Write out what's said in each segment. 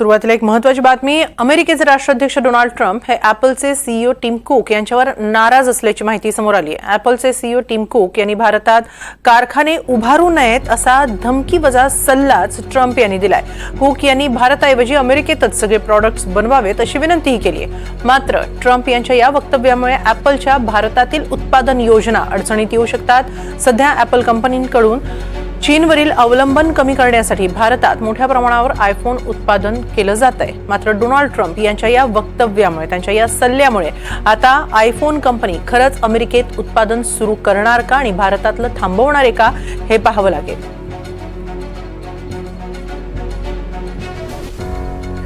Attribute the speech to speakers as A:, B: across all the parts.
A: सुरुवातीला एक महत्वाची बातमी. अमेरिकेचे राष्ट्राध्यक्ष डोनाल्ड ट्रम्प हे ॲपलचे सीईओ टीम कुक यांच्यावर नाराज असल्याची माहिती समोर आली आहे. ॲपलचे सीईओ टीम कुक यांनी भारतात कारखाने उभारू नयेत असा धमकीवजा सल्लाच ट्रम्प यांनी दिलाय. कुक यांनी भारताऐवजी अमेरिकेतच सगळे प्रॉडक्ट्स बनवावेत अशी विनंतीही केली आहे. मात्र ट्रम्प यांच्या या वक्तव्यामुळे ॲपलच्या भारतातील उत्पादन योजना अडचणीत येऊ शकतात. सध्या ॲपल कंपनीकडून चीनवरील अवलंबन कमी करण्यासाठी भारतात मोठ्या प्रमाणावर आयफोन उत्पादन केलं जात आहे मात्र डोनाल्ड ट्रम्प यांच्या या वक्तव्यामुळे त्यांच्या या सल्ल्यामुळे आता आयफोन कंपनी खरंच अमेरिकेत उत्पादन सुरू करणार का आणि भारतातलं थांबवणार आहे का हे पाहावं लागेल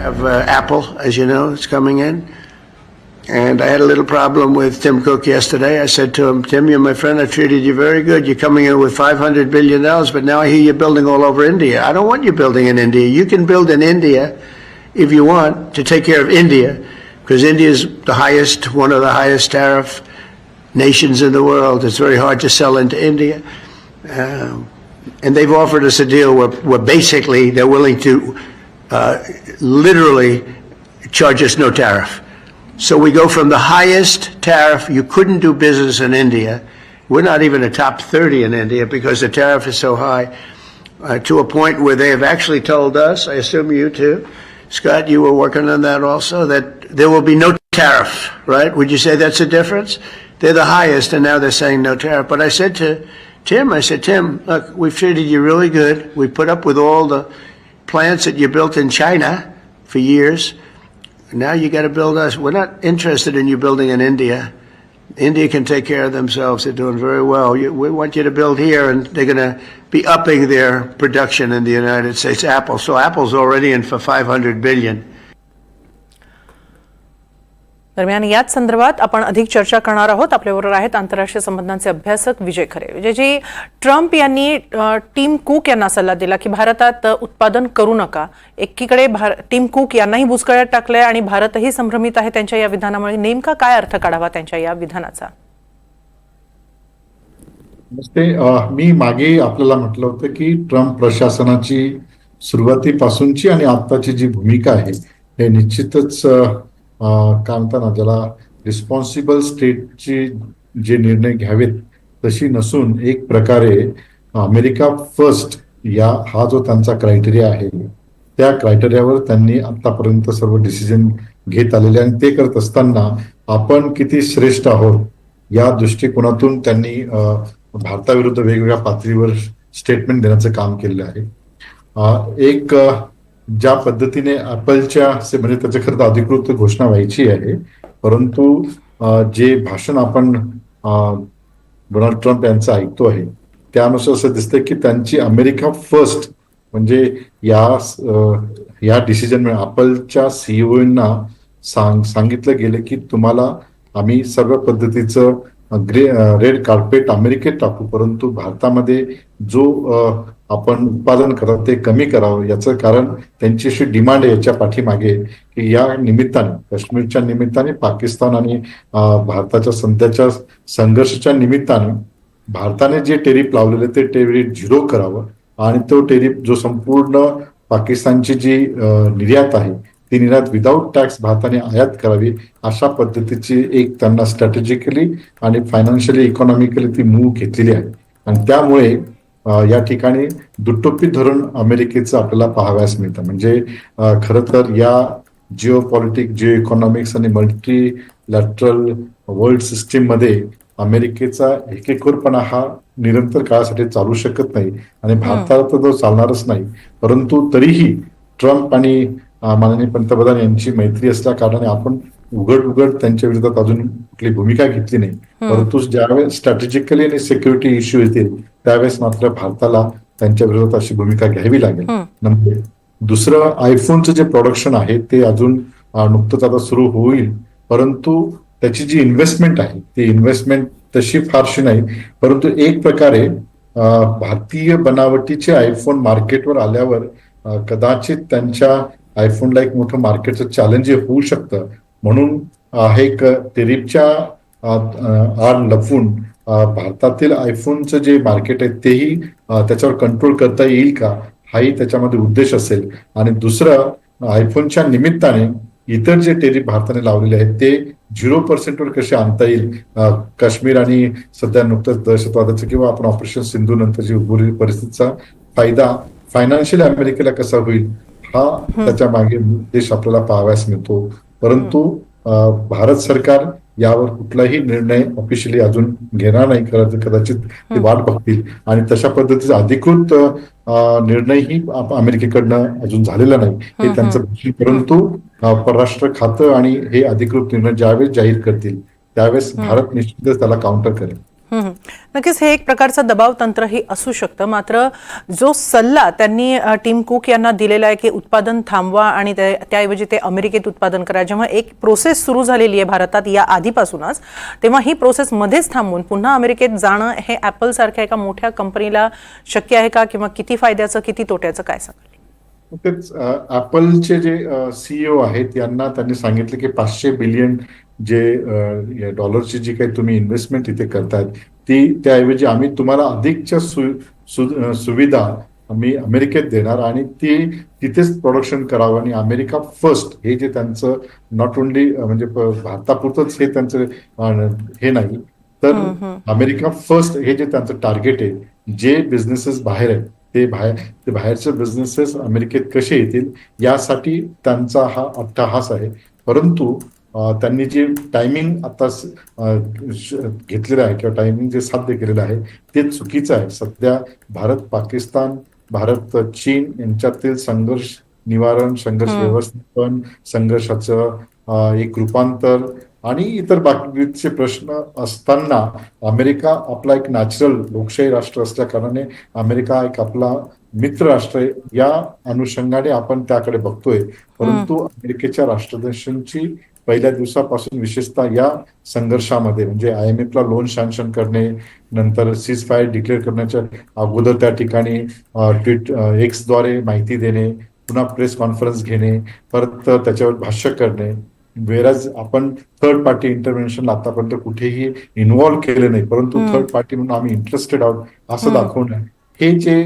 B: have uh, Apple, as you know, is coming in. And I had a little problem with Tim Cook yesterday. I said to him, Tim, you're my friend. I treated you very good. You're coming in with $500 billion, but now I hear you're building all over India. I don't want you building in India. You can build in India if you want to take care of India, because India is the highest, one of the highest tariff nations in the world. It's very hard to sell into India. Um, and they've offered us a deal where, where basically they're willing to uh, literally charge us no tariff. So we go from the highest tariff, you couldn't do business in India. We're not even a top 30 in India because the tariff is so high, uh, to a point where they have actually told us, I assume you too, Scott, you were working on that also, that there will be no tariff, right? Would you say that's a difference? They're the highest, and now they're saying no tariff. But I said to Tim, I said, Tim, look, we've treated you really good. We put up with all the plants that you built in China for years. Now you got to build us. We're not interested in you building in India. India can take care of themselves. They're doing very well. You, we want you to build here, and they're going to be upping their production in the United States. Apple. So Apple's already in for 500 billion.
A: दरम्यान याच संदर्भात आपण अधिक चर्चा करणार आहोत. आपल्याबरोबर आहेत आंतरराष्ट्रीय संबंधांचे अभ्यासक विजय खरे. विजयजी ट्रम्प यांनी टीम कुक यांना सल्ला दिला की भारतात उत्पादन करू नका. एकीकडे भार टीम कुक यांनाही बुचकळ्यात टाकलंय आणि भारतही संभ्रमित आहे त्यांच्या या विधानामुळे. नेमका काय अर्थ काढावा त्यांच्या या विधानाचा?
C: नमस्ते. मी मागे आपल्याला म्हटलं होतं की ट्रम्प प्रशासनाची सुरुवातीपासूनची आणि आत्ताची जी भूमिका आहे हे निश्चितच काय म्हणतात ना ज्याला रिस्पॉन्सिबल स्टेटची जे निर्णय घ्यावेत तशी नसून एक प्रकारे अमेरिका फर्स्ट या हा जो त्यांचा क्रायटेरिया आहे त्या क्रायटेरियावर त्यांनी आतापर्यंत सर्व डिसिजन घेत आलेले आणि ते करत असताना आपण किती श्रेष्ठ आहोत या दृष्टिकोनातून त्यांनी भारताविरुद्ध वेगवेगळ्या पातळीवर स्टेटमेंट देण्याचं काम केलेलं आहे. एक ज्या पद्धतीने ऍपलच्या म्हणजे त्याच्या खरं तर अधिकृत घोषणा व्हायची आहे परंतु जे भाषण आपण डोनाल्ड ट्रम्प यांचं ऐकतो आहे त्यानुसार असं दिसतंय की त्यांची अमेरिका फर्स्ट म्हणजे या या डिसिजनमुळे ऍपलच्या सीईओना सांग सांगितलं गेलं की तुम्हाला आम्ही सर्व पद्धतीचं ग्रे रेड कार्पेट अमेरिकेत टाकू परंतु भारतामध्ये जो आपण उत्पादन करत ते कमी करावं याचं कारण त्यांची अशी डिमांड आहे याच्या पाठीमागे की या निमित्ताने काश्मीरच्या निमित्ताने पाकिस्तान आणि भारताच्या सध्याच्या संघर्षाच्या निमित्ताने भारताने जे टेरिप लावलेले ते टेरिफ झिरो करावं आणि तो टेरिफ जो संपूर्ण पाकिस्तानची जी निर्यात आहे ती निर्यात विदाऊट टॅक्स भारताने आयात करावी अशा पद्धतीची एक त्यांना स्ट्रॅटेजिकली आणि फायनान्शियली इकॉनॉमिकली ती मूव्ह घेतलेली आहे. आणि त्यामुळे या ठिकाणी दुटोपी धोरण अमेरिकेचं आपल्याला पाहाव्यास मिळतं. म्हणजे खरं तर या जिओ पॉलिटिक जिओ इकॉनॉमिक्स आणि मल्टी लॅटरल वर्ल्ड सिस्टीममध्ये अमेरिकेचा एकेकोरपणा हा निरंतर काळासाठी चालू शकत नाही आणि भारताला तर तो चालणारच नाही. परंतु तरीही ट्रम्प आणि माननीय पंतप्रधान यांची मैत्री असल्या कारणाने आपण उघड उघड त्यांच्या विरोधात अजून कुठली भूमिका घेतली नाही. परंतु ज्यावेळेस स्ट्रॅटेजिकली आणि सिक्युरिटी इश्यू येतील त्यावेळेस मात्र भारताला त्यांच्या विरोधात अशी भूमिका घ्यावी लागेल. नंबर. दुसरं आयफोनचं जे प्रोडक्शन आहे ते अजून नुकतंच आता सुरू होईल. परंतु त्याची जी इन्व्हेस्टमेंट आहे ती इन्व्हेस्टमेंट तशी फारशी नाही. परंतु एक प्रकारे भारतीय बनावटीचे आयफोन मार्केटवर आल्यावर कदाचित त्यांच्या आयफोनला एक मोठं मार्केटचं चॅलेंज होऊ शकतं. म्हणून हे अ, आड लपवून भारतातील आयफोनचं जे मार्केट आहे तेही त्याच्यावर कंट्रोल करता येईल का? हाही त्याच्यामध्ये उद्देश असेल. आणि दुसरं आयफोनच्या निमित्ताने इतर जे टेरिफ भारताने लावलेले आहेत ते झिरो पर्सेंटवर कसे आणता येईल? काश्मीर आणि सध्या नुकतंच दहशतवादाचं किंवा आपण ऑपरेशन सिंधू नंतरची उर्वरित परिस्थितीचा फायदा फायनान्शियल अमेरिकेला कसा होईल हा त्याच्यामागे उद्देश आपल्याला पाहाव्यास मिळतो. परंतु भारत सरकार यावर कुठलाही निर्णय ऑफिशियली अजून घेणार नाही. कदाचित कदाचित ते वाट बघतील. आणि तशा पद्धतीचा अधिकृत निर्णयही आप- अमेरिकेकडनं अजून झालेला नाही. हे त्यांचं. परंतु परराष्ट्र खातं आणि हे अधिकृत निर्णय ज्यावेळेस जाहीर करतील त्यावेळेस भारत निश्चितच त्याला काउंटर करेल.
A: नक्कीच हे एक प्रकारचं दबाव तंत्रही असू शकतं. मात्र जो सल्ला त्यांनी टीम कुक यांना दिलेला आहे की उत्पादन थांबवा आणि त्या- त्याऐवजी ते अमेरिकेत उत्पादन करा. जेव्हा एक प्रोसेस सुरू झालेली आहे भारतात या आधीपासूनच तेव्हा ही प्रोसेस मध्येच थांबवून पुन्हा अमेरिकेत जाणं हे ॲपलसारख्या एका मोठ्या कंपनीला शक्य आहे का? किंवा किती फायद्याचं किती तोट्याचं काय सांगाल?
C: तेच ऍपलचे जे सीईओ आहेत यांना त्यांनी सांगितलं की पाचशे बिलियन जे डॉलरची जी काही तुम्ही इन्व्हेस्टमेंट इथे करतायत ती त्याऐवजी आम्ही तुम्हाला अधिकच्या सु- सु- सुविधा आम्ही अमेरिकेत देणार आणि ती तिथेच प्रोडक्शन करावं आणि अमेरिका फर्स्ट हे जे त्यांचं नॉट ओनली म्हणजे भारतापुरतंच हे त्यांचं हे नाही तर अमेरिका फर्स्ट हे जे त्यांचं टार्गेट आहे जे बिझनेसेस बाहेर आहेत ते बाहेर ते बाहेरचे बिझनेसेस अमेरिकेत कसे येतील यासाठी त्यांचा हा अट्टहास आहे. परंतु त्यांनी जे टायमिंग आता घेतलेलं आहे किंवा टायमिंग जे साध्य केलेलं आहे ते चुकीचं आहे. सध्या भारत पाकिस्तान भारत चीन यांच्यातील संघर्ष निवारण संघर्ष व्यवस्थापन संघर्षाचं एक रूपांतर आणि इतर बाकीचे प्रश्न असताना अमेरिका आपला एक नॅचरल लोकशाही राष्ट्र असल्या कारणाने अमेरिका एक आपला मित्र राष्ट्र आहे. या अनुषंगाने आपण त्याकडे बघतोय. परंतु अमेरिकेच्या राष्ट्राध्यक्षांची पहिल्या दिवसापासून विशेषतः या संघर्षामध्ये म्हणजे आय एम ला लोन सँक्शन करणे नंतर सीज फायर डिक्लेअर करण्याच्या अगोदर त्या ठिकाणी ट्विट एक्सद्वारे माहिती देणे पुन्हा प्रेस कॉन्फरन्स घेणे परत त्याच्यावर भाष्य करणे वेराज आपण थर्ड पार्टी इंटरव्हेन्शन आतापर्यंत कुठेही इन्व्हॉल्व्ह केले नाही परंतु थर्ड पार्टी म्हणून आम्ही इंटरेस्टेड आहोत असं दाखवणं हे जे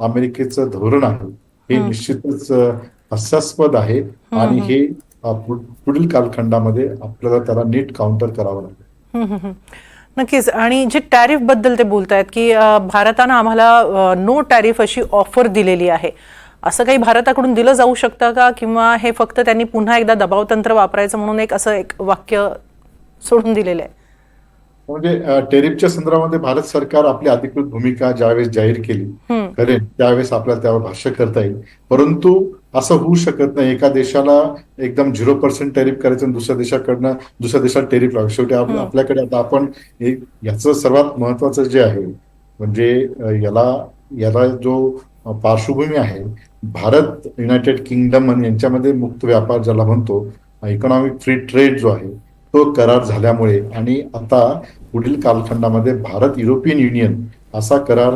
C: अमेरिकेचं धोरण आहे हे निश्चितच हास्यास्पद आहे आणि हे पुढील कालखंडामध्ये आपल्याला त्याला नीट काउंटर करावं लागेल.
A: नक्कीच. आणि जे टॅरिफबद्दल ते बोलतायत की भारतानं आम्हाला नो टॅरिफ अशी ऑफर दिलेली आहे. असं काही भारताकडून दिलं जाऊ शकतं का? किंवा हे फक्त त्यांनी पुन्हा एकदा दबाव तंत्र वापरायचं म्हणून एक असं एक वाक्य सोडून दिलेलं आहे.
C: म्हणजे टेरिफच्या संदर्भामध्ये भारत सरकार आपली अधिकृत भूमिका ज्यावेळेस जाहीर केली करेल त्यावेळेस आपल्याला त्यावर भाष्य करता येईल. परंतु असं होऊ शकत नाही. एका देशाला एकदम झिरो पर्सेंट टेरिफ करायचं आणि दुसऱ्या देशाकडनं दुसऱ्या देशात टेरिफ लावायचं शेवटी आप- आपल्याकडे आता आपण याचं सर्वात महत्वाचं जे आहे म्हणजे याला याला जो पार्श्वभूमी आहे. भारत युनायटेड किंगडम आणि यांच्यामध्ये मुक्त व्यापार ज्याला म्हणतो इकॉनॉमिक फ्री ट्रेड जो आहे तो करार झाल्यामुळे आणि आता पुढील कालखंडामध्ये भारत युरोपियन युनियन असा करार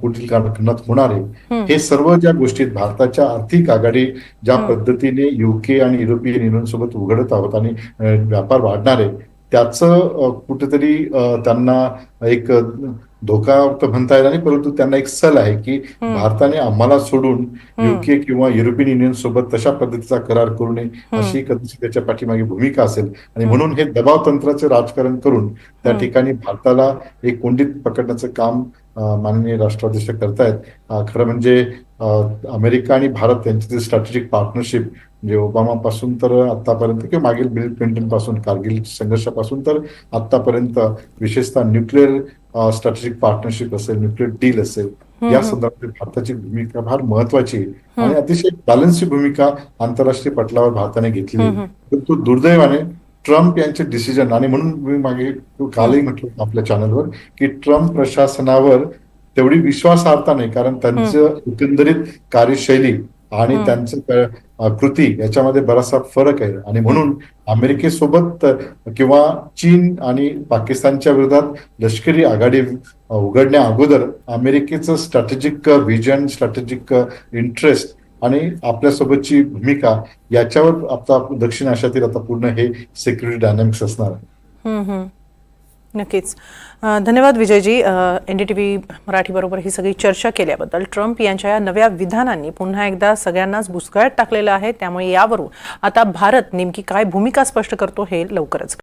C: पुढील कालखंडात होणार आहे. हे सर्व ज्या गोष्टीत भारताच्या आर्थिक आघाडी ज्या पद्धतीने युके आणि युरोपियन युनियन सोबत उघडत आहोत आणि व्यापार वाढणार आहे त्याचं कुठेतरी त्यांना एक धोका तर म्हणता येणार नाही परंतु त्यांना एक सल आहे की भारताने आम्हाला सोडून युके किंवा युरोपियन युनियन सोबत तशा पद्धतीचा करार करू नये अशी कदाचित त्याच्या पाठीमागे भूमिका असेल. आणि म्हणून हे दबाव तंत्राचे राजकारण करून त्या ठिकाणी भारताला एक कोंडीत पकडण्याचं काम माननीय राष्ट्राध्यक्ष करतायत. खरं म्हणजे अमेरिका आणि भारत यांच्यातील स्ट्रॅटेजिक पार्टनरशिप म्हणजे ओबामा पासून तर आतापर्यंत किंवा मागील बिल क्लिंटनपासून कारगिल संघर्षापासून तर आतापर्यंत विशेषतः न्यूक्लिअर स्ट्रॅटेजिक पार्टनरशिप असेल न्यूक्लिअर डील असेल या संदर्भात भारताची भूमिका फार महत्वाची आणि अतिशय बॅलन्सची भूमिका आंतरराष्ट्रीय पटलावर भारताने घेतली. परंतु दुर्दैवाने ट्रम्प यांचे डिसिजन आणि म्हणून मी मागे कालही म्हटलं आपल्या चॅनलवर की ट्रम्प प्रशासनावर तेवढी विश्वासार्हता नाही कारण त्यांचं एकंदरीत कार्यशैली आणि त्यांचं कृती याच्यामध्ये बराचसा फरक आहे. आणि म्हणून अमेरिकेसोबत किंवा चीन आणि पाकिस्तानच्या विरोधात लष्करी आघाडी उघडण्या अगोदर अमेरिकेचं स्ट्रॅटेजिक व्हिजन स्ट्रॅटेजिक इंटरेस्ट आणि आपल्यासोबतची भूमिका याच्यावर आता दक्षिण आशियातील आता पूर्ण हे सिक्युरिटी डायनामिक्स असणार आहे.
A: नक्कीच. धन्यवाद Vijayji. N D T V मराठीबरोबर ही सगळी चर्चा केल्याबद्दल. ट्रम्प यांच्या या नव्या विधानांनी पुन्हा एकदा सगळ्यांनाच बुचकळ्यात टाकलेलं आहे. त्यामुळे यावरून आता भारत नेमकी काय भूमिका स्पष्ट करतो हे लवकरच